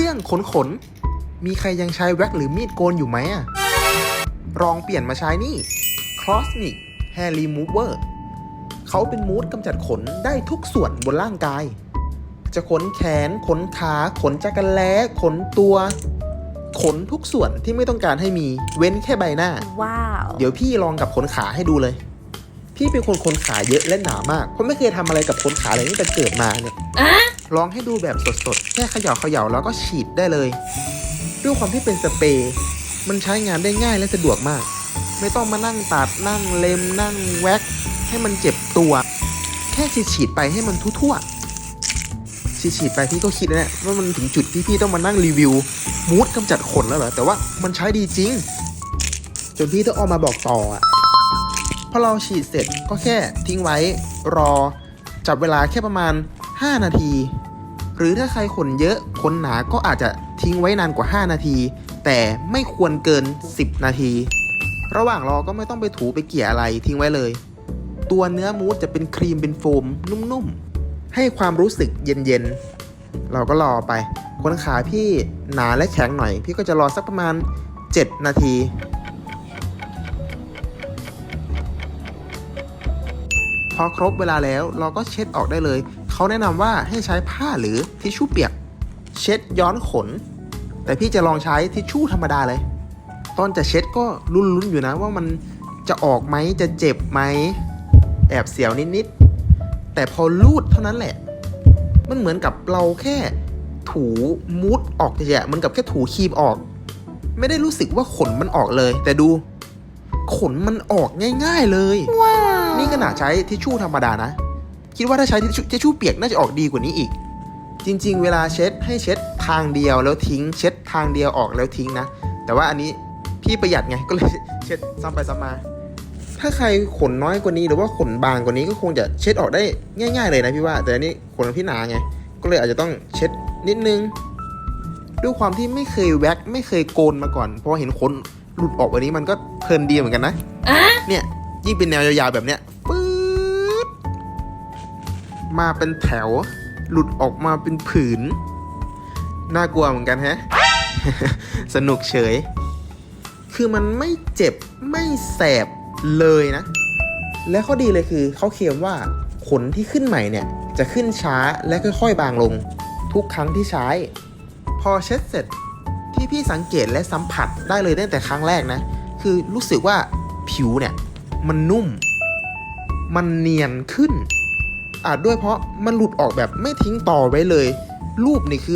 เรื่องขนขน มีใครยังใช้แว็กหรือมีดโกนอยู่ไหมอะลองเปลี่ยนมาใช้นี่ Cosmic Hair Remover เขาเป็นมูดกำจัดขนได้ทุกส่วนบนร่างกาย จะขนแขน ขนขา ขนจักรแล้ขนตัว ขนทุกส่วนที่ไม่ต้องการให้มี เว้นแค่ใบหน้า ว้าว เดี๋ยวพี่ลองกับขนขาให้ดูเลย พี่เป็นคนขนขาเยอะและหนามาก เพราะไม่เคยทำอะไรกับขนขาเลยตั้งแต่เกิดมาเนี่ย ลองให้ดูแบบสดๆ แค่เขย่าเขย่าแล้วก็ฉีดได้เลย ด้วยความที่เป็นสเปรย์มันใช้งานได้ง่ายและสะดวกมาก ไม่ต้องมานั่งตัดนั่งเล็มนั่งแว็ก ให้มันเจ็บตัว แค่ฉีดฉีดๆไปให้มันทั่วๆฉีดฉีดๆไปพี่ก็คิดนะเนี่ยว่ามันถึงจุดที่พี่ต้องมานั่งรีวิวมูดกำจัดขนแล้วเหรอแต่ว่ามันใช้ดีจริง จนพี่ต้องออกมาบอกต่ออะพอเราฉีดเสร็จก็แค่ทิ้งไว้รอจับเวลาแค่ประมาณ 5 นาที หรือถ้าใครขนเยอะขนหนาก็อาจจะทิ้งไว้นานกว่า 5 นาที แต่ไม่ควรเกิน 10 นาที ระหว่างรอก็ไม่ต้องไปถูไปเกี่ยอะไรทิ้งไว้เลย ตัวเนื้อมูสจะเป็นครีมเป็นโฟมนุ่มๆ ให้ความรู้สึกเย็นๆ เราก็รอไปขนขาพี่หนาและแข็งหน่อย พี่ก็จะรอสักประมาณ 7 นาทีพอครบเวลาแล้วเราก็เช็ดออกได้เลย เขาแนะนำว่าให้ใช้ผ้าหรือทิชชู่เปียก เช็ดย้อนขน แต่พี่จะลองใช้ทิชชู่ธรรมดาเลย ตอนจะเช็ดก็ลุ้นๆอยู่นะว่ามันจะออกไหมจะเจ็บไหมแอบเสียวนิดๆ แต่พอลูดเท่านั้นแหละ มันเหมือนกับเราแค่ถูมูดออกเฉยๆมันกับแค่ถูครีมออก ไม่ได้รู้สึกว่าขนมันออกเลย แต่ดู ขนมันออกง่าย ๆเลย ว้าว นี่ขนาดใช้ทิชชู่ธรรมดานะ คิดว่าถ้าใช้ทิชชู่ทิชชู่เปียกน่าจะออกดีกว่านี้อีก จริง ๆ เวลาเช็ดให้เช็ดทางเดียวแล้วทิ้ง เช็ดทางเดียวออกแล้วทิ้งนะ แต่ว่าอันนี้พี่ประหยัดไงก็เลยเช็ดซ้ำไปซ้ำมา ถ้าใครขนน้อยกว่านี้หรือว่าขนบางกว่านี้ก็คงจะเช็ดออกได้ง่าย ๆ เลยนะพี่ว่า แต่อันนี้ขนพี่หนาไงก็เลยอาจจะต้องเช็ดนิดนึงด้วยความที่ไม่เคยแว็กไม่เคยโกนมาก่อนพอเห็นขนหลุดออกแบบนี้มันก็เพลินดีเหมือนกันนะเนี่ยยิ่งเป็นแนวยาวๆแบบเนี้ยปื๊ด มาเป็นแถว หลุดออกมาเป็นผืน น่ากลัวเหมือนกันแฮะ สนุกเฉย คือมันไม่เจ็บไม่แสบเลยนะ และข้อดีเลยคือเขาเคลมว่าขนที่ขึ้นใหม่เนี่ย จะขึ้นช้าและค่อยๆ บางลง ทุกครั้งที่ใช้ พอเช็ดเสร็จที่พี่สังเกตและสัมผัสได้เลยตั้งแต่ครั้งแรกนะ คือรู้สึกว่าผิวเนี่ย มันนุ่ม มันเนียนขึ้น อาจด้วยเพราะมันหลุดออกแบบไม่ทิ้งต่อไว้เลย รูปนี่คือ